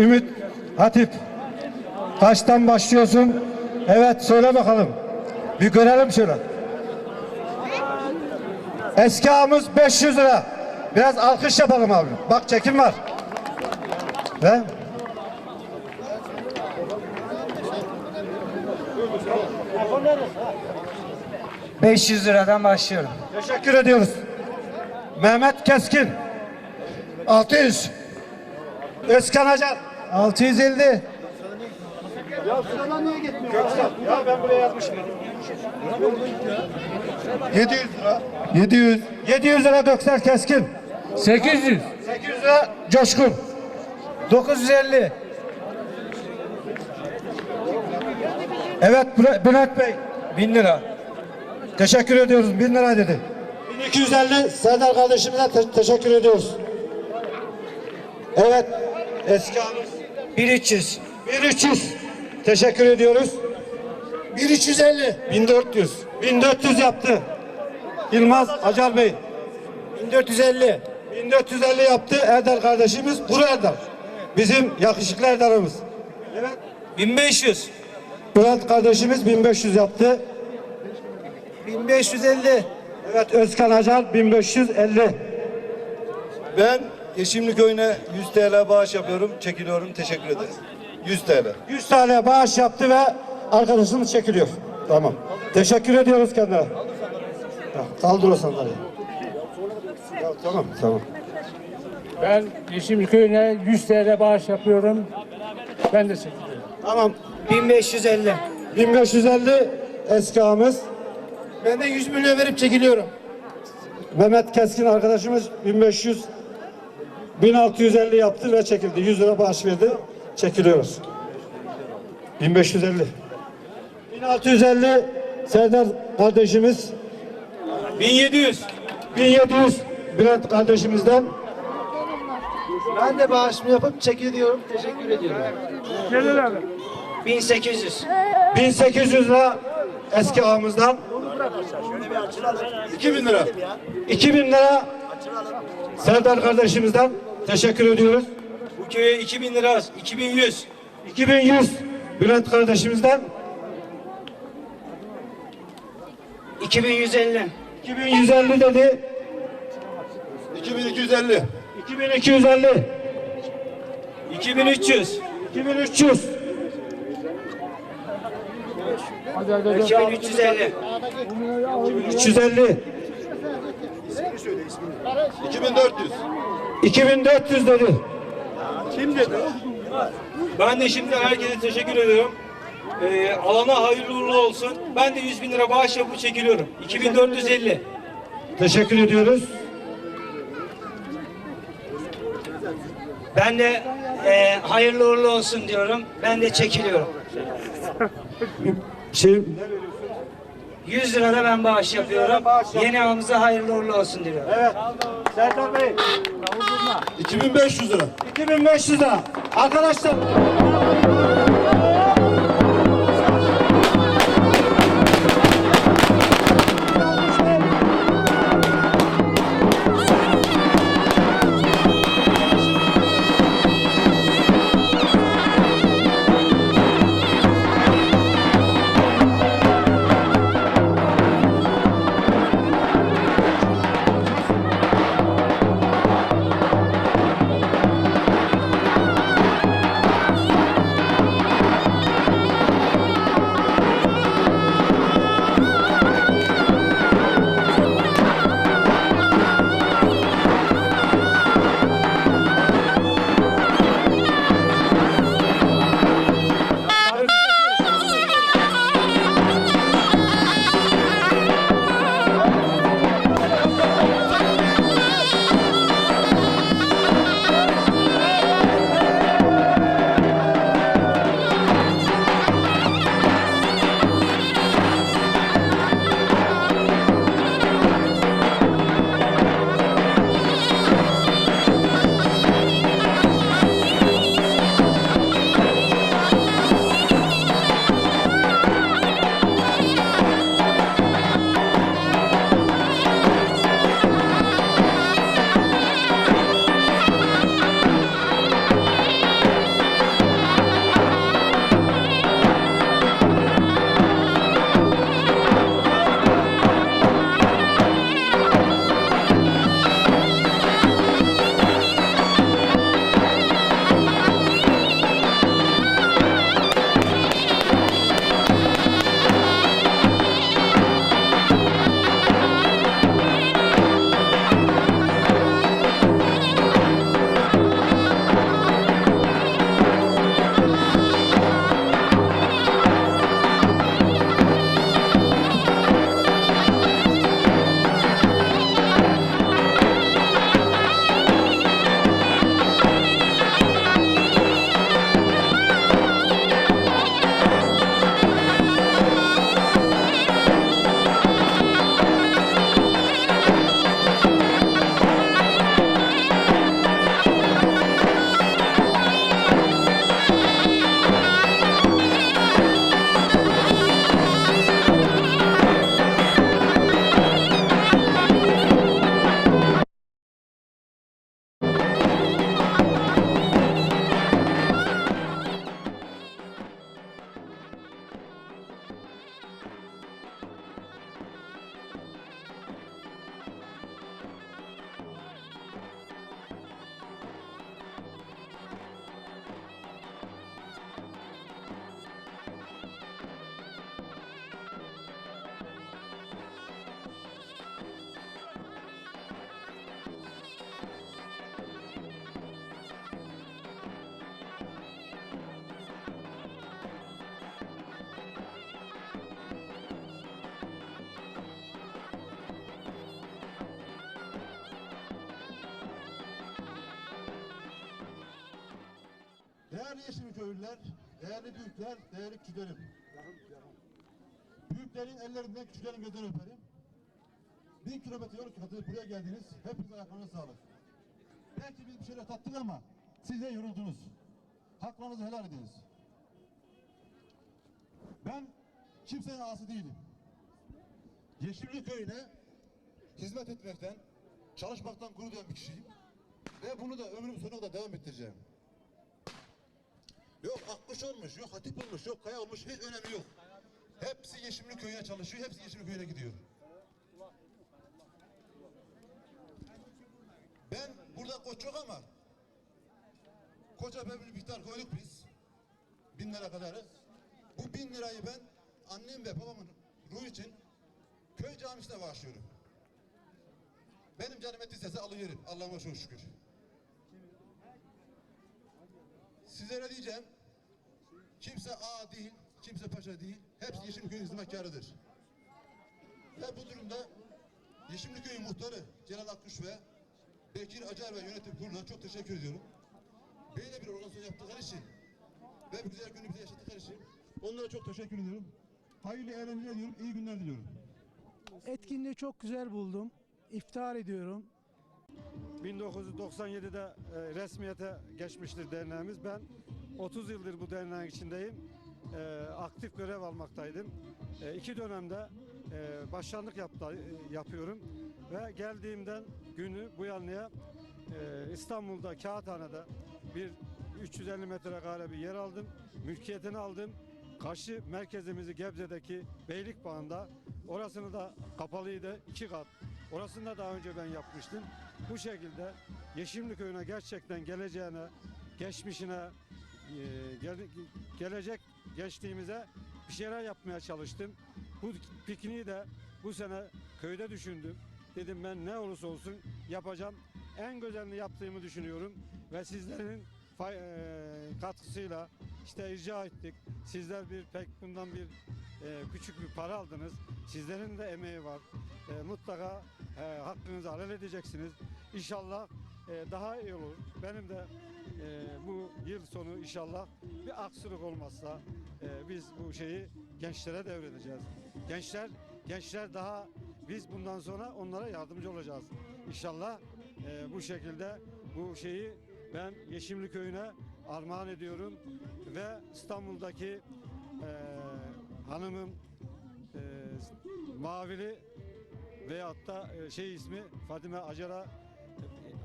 Ümit Hatip. Kaçtan başlıyorsun? Evet söyle bakalım. Bir görelim şöyle. Eski ağımız 500 lira. Biraz alkış yapalım abi. Bak çekim var. Ve 500 liradan başlıyorum. teşekkür ediyoruz. Mehmet Keskin. 600. Özkan Acar. 650. Ya sıradan niye gitmiyor? Ya ben buraya yazmışım. 700 lira. 700. 700 lira Göksel Keskin. 800. 800 lira Coşkun. 950. Evet Bülent Bey. 1000 lira. Teşekkür ediyoruz. 1000 lira dedi. 1250 Serdar kardeşimize te- teşekkür ediyoruz. Evet. Eski ağamız 1300. 1300. Teşekkür ediyoruz. 1350. 1400. 1400 yaptı. Yılmaz Acar Bey. 1450. 1450 yaptı Erdal kardeşimiz. Kuru Erdal. Bizim yakışıklı Erdal'ımız. Evet. 1500. Bülent kardeşimiz 1500 yaptı. 1550. Evet Özkan Acar 1550. Ben Yeşimli Köyü'ne 100 TL bağış yapıyorum. Çekiliyorum. Teşekkür ederim. 100 TL. 100 tane bağış yaptı ve arkadaşımız çekiliyor. Tamam. Teşekkür ediyoruz kendine. Ya, Kaldır o sandalyeyi. Ya, tamam tamam. Ben Yeşil Köyü'ne 100 TL bağış yapıyorum. Ben de çekiliyorum. Tamam. 1550. 1550 eski ağamız. Ben de 100 milyon verip çekiliyorum. Mehmet Keskin arkadaşımız 1500 1650 yaptı ve çekildi. 100 lira bağış verdi. Çekiliyoruz. 1550. 1650 Serdar kardeşimiz 1700. 1700 Bülent kardeşimizden Ben de bağışımı yapıp çekiliyorum. Teşekkür ediyorum. 1800. 1800 lira eski ağamızdan 2000 lira. 2000 lira Serdar kardeşimizden teşekkür ediyoruz. Bu köye 2000 lira. 2100. 2100 Bülent kardeşimizden 2150. 2150 dedi. 2250. 2250 2300. 2300 2350. 350 2400. 2400 dedi. Ben de şimdi herkese teşekkür ediyorum. Ee, alana hayırlı uğurlu olsun. Ben de 100 bin lira bağış yapıp çekiliyorum. 2450. Teşekkür ediyoruz. Ben de e, hayırlı uğurlu olsun diyorum. Ben de çekiliyorum. Şey 100 lira da ben bağış yapıyorum. Yeni ağımıza hayırlı uğurlu olsun diyorum. Evet. Serdar Bey 2500 lira. 2500 lira. Arkadaşlar Değerli Yeşil köylüler, değerli büyükler, değerli küçüklerim. Büyüklerin ellerinden, küçüklerin gözlerinden öperim. Bin kilometre yol katı buraya geldiniz. Hepinize ayaklarına sağlık. Belki biz bir şeyler tattık ama siz de yoruldunuz. Haklarınızı helal ediniz. Ben kimsenin ağası değilim. Yeşilli köyüne hizmet etmekten, çalışmaktan gurur duyan bir kişiyim. Ve bunu da ömrüm sonuna kadar devam ettireceğim. Yok Akkuş olmuş, yok Hatip olmuş, yok Kaya olmuş hiç önemi yok. Hepsi Yeşimli köyüne çalışıyor, hepsi Yeşimli köyüne gidiyor. Ben burada koç yok ama koca bir miktar koyduk biz. Bin lira kadarız. Bu bin lirayı ben annem ve babamın ruhu için köy camisine bağışlıyorum. Benim canım et istese alıverim. Allah'ıma çok şükür. Sizlere diyeceğim, kimse ağa değil, kimse paşa değil, hepsi Yeşimköy'ün hizmetkarıdır. Ve bu durumda Yeşimliköy'ün muhtarı Celal Akkuş ve Bekir Acar ve yönetim kuruluna çok teşekkür ediyorum. Böyle bir organizasyon yaptıkları için ve bu güzel günü bize yaşattıkları için onlara çok teşekkür ediyorum. Hayırlı eğlenceler diliyorum, iyi günler diliyorum. Etkinliği çok güzel buldum. İftihar ediyorum. 1997'de e, resmiyete geçmiştir derneğimiz. Ben 30 yıldır bu derneğin içindeyim. E, aktif görev almaktaydım. E, iki dönemde e, başkanlık yaptı, e, yapıyorum. Ve geldiğimden günü bu yanlıya e, İstanbul'da Kağıthane'de bir 350 metrekare bir yer aldım. Mülkiyetini aldım. Karşı merkezimizi Gebze'deki Beylikbağı'nda orasını da kapalıydı iki kat. Orasını da daha önce ben yapmıştım. Bu şekilde Yeşimli Köyü'ne gerçekten geleceğine, geçmişine, e, gele- gelecek geçtiğimize bir şeyler yapmaya çalıştım. Bu pikniği de bu sene köyde düşündüm. Dedim ben ne olursa olsun yapacağım. En güzelini yaptığımı düşünüyorum ve sizlerin fay- e, katkısıyla işte icra ettik. Sizler bir pek bundan bir e, küçük bir para aldınız. Sizlerin de emeği var. E, mutlaka e, hakkınızı helal edeceksiniz. İnşallah daha iyi olur. Benim de e, bu yıl sonu inşallah bir aksilik olmazsa e, biz bu şeyi gençlere devredeceğiz. Gençler gençler daha biz bundan sonra onlara yardımcı olacağız. İnşallah e, bu şekilde bu şeyi ben Yeşimli Köyü'ne armağan ediyorum ve İstanbul'daki e, hanımım e, Mavili veyahut da e, şey ismi Fadime Acar'a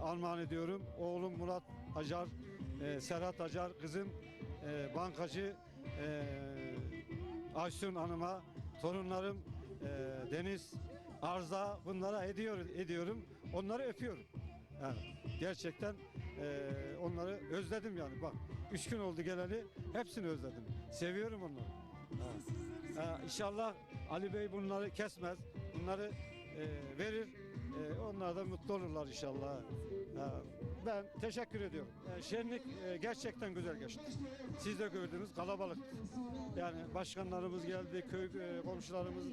armağan ediyorum. Oğlum Murat Acar, e, Serhat Acar, kızım e, bankacı e, Aysun Hanım'a, torunlarım e, Deniz, Arza bunlara ediyor, ediyorum. Onları öpüyorum. Yani gerçekten e, onları özledim yani. Bak üç gün oldu geleli hepsini özledim. Seviyorum onları. Ha, inşallah Ali Bey bunları kesmez. Bunları e, verir. E, onlar da mutlu olurlar inşallah. Ha, ben teşekkür ediyorum. E, şenlik e, gerçekten güzel geçti. Siz de gördünüz kalabalık. Yani başkanlarımız geldi, köy e, komşularımız,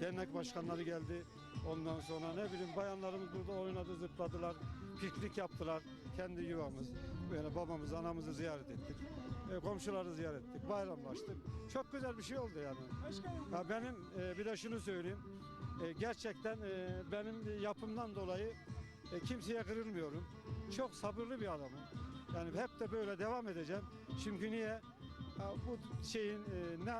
dernek başkanları geldi. Ondan sonra ne bileyim bayanlarımız burada oynadı, zıpladılar, piknik yaptılar. Kendi yuvamız. Böyle babamızı, anamızı ziyaret ettik. E, komşuları ziyaret ettik, bayramlaştık. Çok güzel bir şey oldu yani. Ya benim e, bir de şunu söyleyeyim. E, gerçekten e, benim yapımdan dolayı e, kimseye kırılmıyorum. Çok sabırlı bir adamım. Yani hep de böyle devam edeceğim. Çünkü niye? Bu şeyin ne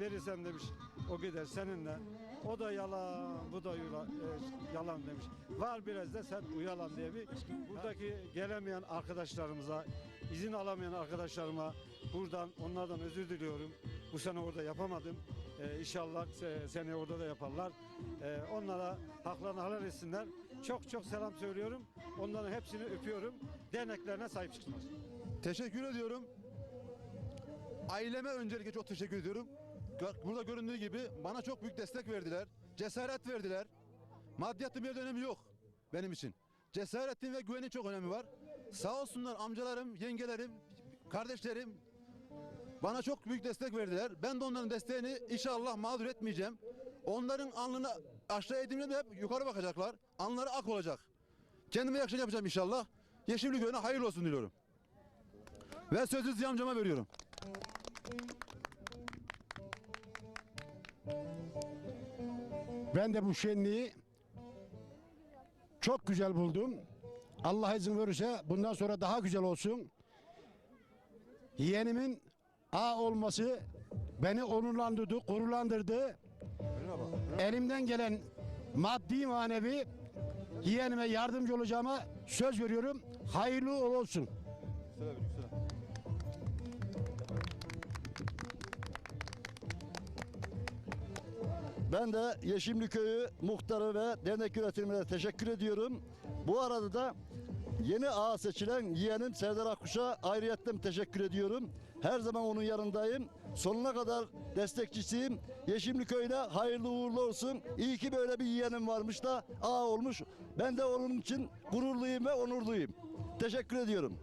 verirsen demiş o gider seninle. O da yalan, bu da yula- e, yalan demiş. Var biraz da sen uyalan diye bir buradaki gelemeyen arkadaşlarımıza, izin alamayan arkadaşlarıma buradan onlardan özür diliyorum. Bu sene orada yapamadım. E, inşallah se- sene orada da yaparlar. E, onlara haklarını helal etsinler. Çok çok selam söylüyorum. Onların hepsini öpüyorum. Derneklerine sahip çıksınlar. Teşekkür ediyorum. Aileme öncelikle çok teşekkür ediyorum. Burada göründüğü gibi bana çok büyük destek verdiler. Cesaret verdiler. Maddiyatın bir önemi yok benim için. Cesaretin ve güvenin çok önemi var. Sağ olsunlar amcalarım, yengelerim, kardeşlerim bana çok büyük destek verdiler. Ben de onların desteğini inşallah mağdur etmeyeceğim. Onların alnını aşağı de hep yukarı bakacaklar. Alnları ak olacak. Kendime yakışan yapacağım inşallah. Yeşilli Gölü'ne hayırlı olsun diliyorum. Ve sözü Ziya amcama veriyorum. Ben de bu şenliği çok güzel buldum. Allah izin verirse bundan sonra daha güzel olsun. Yeğenimin A olması beni onurlandırdı, gururlandırdı. Elimden gelen maddi manevi yeğenime yardımcı olacağıma söz veriyorum. Hayırlı olsun. Ben de Yeşimli Köyü muhtarı ve dernek yönetimine teşekkür ediyorum. Bu arada da yeni ağa seçilen yeğenim Serdar Akkuş'a ayrıyetten teşekkür ediyorum. Her zaman onun yanındayım. Sonuna kadar destekçisiyim. Yeşimli Köyü'ne hayırlı uğurlu olsun. İyi ki böyle bir yeğenim varmış da ağa olmuş. Ben de onun için gururluyum ve onurluyum. Teşekkür ediyorum.